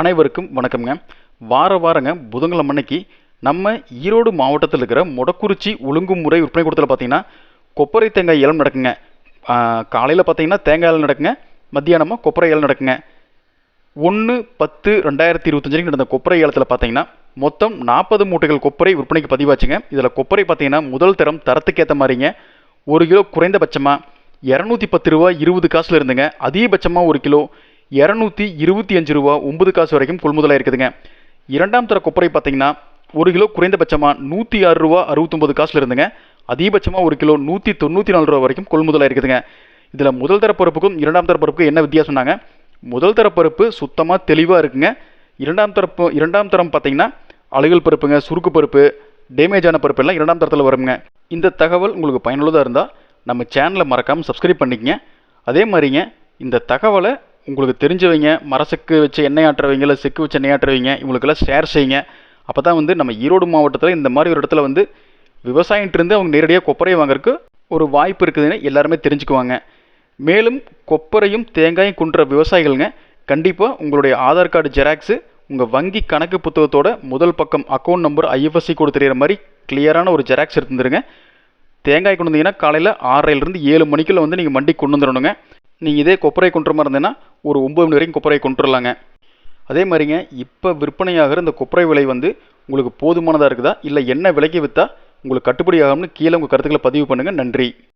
அனைவருக்கும் வணக்கம்ங்க. வார வாரங்க புதன்கிழமை அன்னைக்கு நம்ம ஈரோடு மாவட்டத்தில் இருக்கிற மொடக்குறிச்சி ஒழுங்குமுறை விற்பனை கூடத்தில் பார்த்தீங்கன்னா கொப்பரை தேங்காய் ஏலம் நடக்குங்க. காலையில் பார்த்தீங்கன்னா தேங்காய் ஏலம் நடக்குங்க மத்தியானமாக கொப்பரை ஏலம் நடக்குங்க. ஒன்று பத்து ரெண்டாயிரத்தி இருபத்தஞ்சு நடந்த கொப்பரை ஏலத்தில் பார்த்தீங்கன்னா மொத்தம் நாற்பது மூட்டைகள் கொப்பரை விற்பனைக்கு பதிவாச்சுங்க. இதில் கொப்பரை பார்த்தீங்கன்னா முதல் தரம் தரத்துக்கு ஏற்ற மாதிரிங்க. ஒரு கிலோ குறைந்தபட்சமாக இரநூத்தி பத்து ரூபா இருபது காசில் இருந்துங்க. அதிகபட்சமாக ஒரு கிலோ இரநூத்தி இருபத்தி அஞ்சு ரூபா ஒன்பது காசு வரைக்கும் கொள்முதலாக இருக்குதுங்க. இரண்டாம் தர கொப்பரை பார்த்தீங்கன்னா ஒரு கிலோ குறைந்தபட்சமாக நூற்றி ஆறு ரூபா அறுபத்தொம்பது காசில் இருந்துங்க. அதிகபட்சமாக ஒரு கிலோ நூற்றி தொண்ணூற்றி நாலு ரூபா வரைக்கும் கொள்முதலாக இருக்குதுங்க. இதில் முதல் தர பருப்புக்கும் இரண்டாம் தர பருப்புக்கும் என்ன வித்தியாசம்னாங்க முதல் தர பருப்பு சுத்தமாக தெளிவாக இருக்குங்க. இரண்டாம் தரப்பு இரண்டாம் தரம் பார்த்தீங்கன்னா அழுகல் பருப்புங்க சுருக்கு பருப்பு டேமேஜான பருப்பு எல்லாம் இரண்டாம் தரத்தில் வருங்க இந்த தகவல் உங்களுக்கு பயனுள்ளதாக இருந்தால் நம்ம சேனலை மறக்காமல் சப்ஸ்கிரைப் பண்ணிக்கங்க. அதே மாதிரிங்க இந்த தகவலை உங்களுக்கு தெரிஞ்சவங்க மரசுக்கு வச்சு எண்ணெய் ஆட்டுறவங்க இல்லை செக்கு வச்சு எண்ணெய் ஆட்டுறவங்க இவங்களுக்கெல்லாம் ஷேர் செய்யுங்க. அப்போ தான் வந்து நம்ம ஈரோடு மாவட்டத்தில் இந்த மாதிரி ஒரு இடத்துல வந்து விவசாயின்ட்டிருந்து அவங்க நேரடியாக கொப்பரையை வாங்குறதுக்கு ஒரு வாய்ப்பு இருக்குதுன்னு எல்லாருமே தெரிஞ்சுக்குவாங்க. மேலும் கொப்பரையும் தேங்காயும் குன்ற விவசாயிகளுங்க கண்டிப்பாக உங்களுடைய ஆதார் கார்டு ஜெராக்ஸு உங்கள் வங்கி கணக்கு புத்தகத்தோட முதல் பக்கம் அக்கௌண்ட் நம்பர் ஐஎஃப்எஸ்சி கோடு தெரியிற மாதிரி கிளியரான ஒரு ஜெராக்ஸ் எடுத்துருங்க தேங்காய் கொண்டு வந்தீங்கன்னா காலையில் ஆறரைலேருந்து ஏழு மணிக்குள்ளே வந்து நீங்கள் வண்டி கொண்டு வந்துடணுங்க. நீங்கள் இதே கொப்பரை கொண்டுற மாதிரி ஒரு ஒம்பது மணி வரைக்கும் கொப்பரை கொண்டுடலாங்க அதே மாதிரிங்க இப்போ விற்பனையாகிற இந்த கொப்பரை விலை வந்து உங்களுக்கு போதுமானதாக இருக்குதா? இல்லை என்ன விலைக்கு விற்றா உங்களுக்கு கட்டுப்படி ஆகும்னு கீழே உங்கள் கருத்துக்களை பதிவு பண்ணுங்கள் நன்றி.